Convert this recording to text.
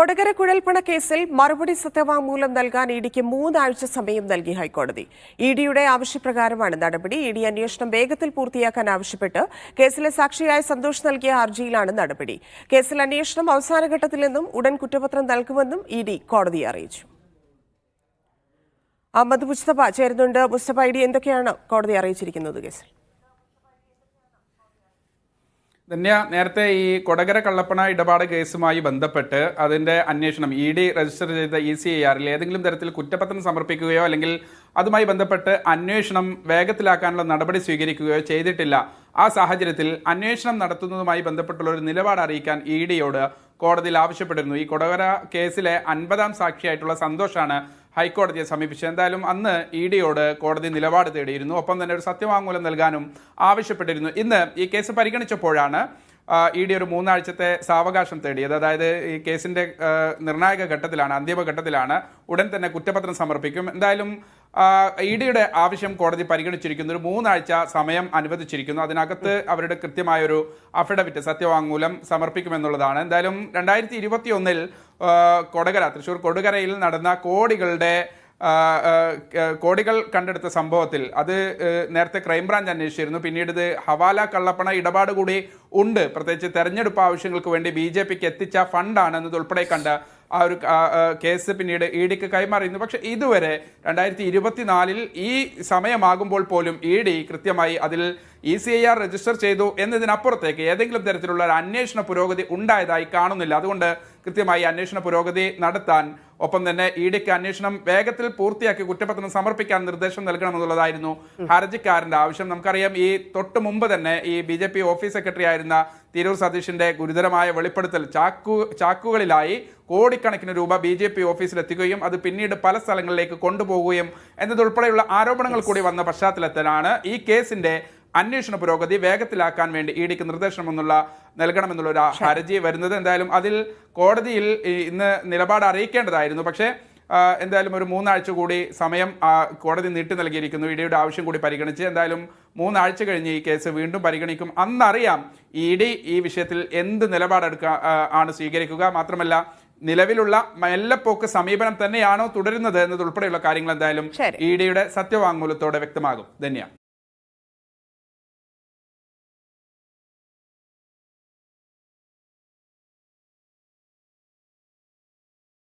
കൊടകര കുഴൽപ്പണ കേസിൽ മറുപടി സത്യവാങ്മൂലം നൽകാൻ ഇഡിക്ക് മൂന്നാഴ്ച സമയം നൽകി ഹൈക്കോടതി. ഇഡിയുടെ ആവശ്യപ്രകാരമാണ് നടപടി. ഇഡി അന്വേഷണം വേഗത്തിൽ പൂർത്തിയാക്കാൻ ആവശ്യപ്പെട്ട് കേസിലെ സാക്ഷിയായ സന്തോഷ് നൽകിയ ഹർജിയിലാണ് നടപടി. കേസിൽ അന്വേഷണം അവസാനഘട്ടത്തിൽ നിന്നും ഉടൻ കുറ്റപത്രം നൽകുമെന്നും ഇഡി കോടതിയെ അറിയിച്ചു. അഹമ്മദ് മുസ്തഫ ചേരുന്നുണ്ട്. മുസ്തഫ ഇഡി എന്തൊക്കെയാണ് കോടതി അറിയിച്ചിരിക്കുന്നത് കേസിൽ? ധന്യ നേരത്തെ ഈ കൊടകര കള്ളപ്പണ ഇടപാട് കേസുമായി ബന്ധപ്പെട്ട് അതിന്റെ അന്വേഷണം ഇ ഡി രജിസ്റ്റർ ചെയ്ത ഇ സി ഐ ആറിൽ ഏതെങ്കിലും തരത്തിൽ കുറ്റപത്രം സമർപ്പിക്കുകയോ അല്ലെങ്കിൽ അതുമായി ബന്ധപ്പെട്ട് അന്വേഷണം വേഗത്തിലാക്കാനുള്ള നടപടി സ്വീകരിക്കുകയോ ചെയ്തിട്ടില്ല. ആ സാഹചര്യത്തിൽ അന്വേഷണം നടത്തുന്നതുമായി ബന്ധപ്പെട്ടുള്ള ഒരു നിലപാട് അറിയിക്കാൻ ഇ ഡിയോട് കോടതിയിൽ ആവശ്യപ്പെട്ടിരുന്നു. ഈ കൊടകര കേസിലെ അൻപതാം സാക്ഷിയായിട്ടുള്ള സന്തോഷാണ് ഹൈക്കോടതിയെ സമീപിച്ചത്. എന്തായാലും അന്ന് ഇ ഡിയോട് കോടതി നിലപാട് തേടിയിരുന്നു. ഒപ്പം തന്നെ ഒരു സത്യവാങ്മൂലം നൽകാനും ആവശ്യപ്പെട്ടിരുന്നു. ഇന്ന് ഈ കേസ് പരിഗണിച്ചപ്പോഴാണ് ഇ ഡി ഒരു മൂന്നാഴ്ചത്തെ സാവകാശം തേടിയത്. അതായത് ഈ കേസിന്റെ നിർണായക ഘട്ടത്തിലാണ് അന്തിമഘട്ടത്തിലാണ് ഉടൻ തന്നെ കുറ്റപത്രം സമർപ്പിക്കും. എന്തായാലും ഇ ഡിയുടെ ആവശ്യം കോടതി പരിഗണിച്ചിരിക്കുന്നു. ഒരു മൂന്നാഴ്ച സമയം അനുവദിച്ചിരിക്കുന്നു. അതിനകത്ത് അവരുടെ കൃത്യമായ ഒരു അഫിഡവിറ്റ് സത്യവാങ്മൂലം സമർപ്പിക്കുമെന്നുള്ളതാണ്. എന്തായാലും രണ്ടായിരത്തി ഇരുപത്തി ഒന്നിൽ കൊടകര തൃശ്ശൂർ കൊടകരയിൽ നടന്ന കോടികളുടെ കോടികൾ കണ്ടെടുത്ത സംഭവത്തിൽ അത് നേരത്തെ ക്രൈംബ്രാഞ്ച് അന്വേഷിച്ചിരുന്നു. പിന്നീട് ഇത് ഹവാല കള്ളപ്പണ ഇടപാട് കൂടി ഉണ്ട്. പ്രത്യേകിച്ച് തെരഞ്ഞെടുപ്പ് ആവശ്യങ്ങൾക്ക് വേണ്ടി ബി ജെ പിക്ക് എത്തിച്ച ഫണ്ടാണ് എന്നതുൾപ്പെടെ കണ്ട ആ ഒരു കേസ് പിന്നീട് ഇ ഡിക്ക് കൈമാറിയിരുന്നു. പക്ഷേ ഇതുവരെ രണ്ടായിരത്തി ഇരുപത്തിനാലിൽ ഈ സമയമാകുമ്പോൾ പോലും ഇ ഡി കൃത്യമായി അതിൽ E C I R register ചെയ്തു എന്നതിനപ്പുറത്തേക്ക് ഏതെങ്കിലും തരത്തിലുള്ള ഒരു അന്വേഷണ പുരോഗതി ഉണ്ടായതായി കാണുന്നില്ല. അതുകൊണ്ട് കൃത്യമായി അന്വേഷണ പുരോഗതി നടത്താൻ ഒപ്പം തന്നെ ഇ ഡിക്ക് അന്വേഷണം വേഗത്തിൽ പൂർത്തിയാക്കി കുറ്റപത്രം സമർപ്പിക്കാൻ നിർദ്ദേശം നൽകണമെന്നുള്ളതായിരുന്നു ഹർജിക്കാരന്റെ ആവശ്യം. നമുക്കറിയാം ഈ തൊട്ട് മുമ്പ് തന്നെ ഈ B J P office secretary ആയിരുന്ന തിരൂർ സതീഷിന്റെ ഗുരുതരമായ വെളിപ്പെടുത്തൽ ചാക്കു ചാക്കുകളിലായി കോടിക്കണക്കിന് രൂപ ബി ജെ പി ഓഫീസിലെത്തുകയും അത് പിന്നീട് പല സ്ഥലങ്ങളിലേക്ക് കൊണ്ടുപോകുകയും എന്നതുൾപ്പെടെയുള്ള ആരോപണങ്ങൾ കൂടി വന്ന പശ്ചാത്തലത്തിലാണ് ഈ കേസിന്റെ അന്വേഷണ പുരോഗതി വേഗത്തിലാക്കാൻ വേണ്ടി ഇ ഡിക്ക് നിർദ്ദേശമെന്നുള്ള നൽകണമെന്നുള്ള ഒരു ഹർജി വരുന്നത് എന്തായാലും അതിൽ കോടതിയിൽ ഇന്ന് നിലപാട് അറിയിക്കേണ്ടതായിരുന്നു. പക്ഷേ എന്തായാലും ഒരു മൂന്നാഴ്ച കൂടി സമയം കോടതി നീട്ടി നൽകിയിരിക്കുന്നു. ഇ ഡിയുടെ ആവശ്യം കൂടി പരിഗണിച്ച് എന്തായാലും മൂന്നാഴ്ച കഴിഞ്ഞ് ഈ കേസ് വീണ്ടും പരിഗണിക്കും. അന്നറിയാം ഇ ഡി ഈ വിഷയത്തിൽ എന്ത് നിലപാടെടുക്കുക ആണ് സ്വീകരിക്കുക. മാത്രമല്ല നിലവിലുള്ള മെല്ലപ്പോക്ക് സമീപനം തന്നെയാണോ തുടരുന്നത് എന്നതുൾപ്പെടെയുള്ള കാര്യങ്ങൾ എന്തായാലും. ഇ ഡിയുടെ സത്യവാങ്മൂലത്തോടെ വ്യക്തമാകും. ധന്യ.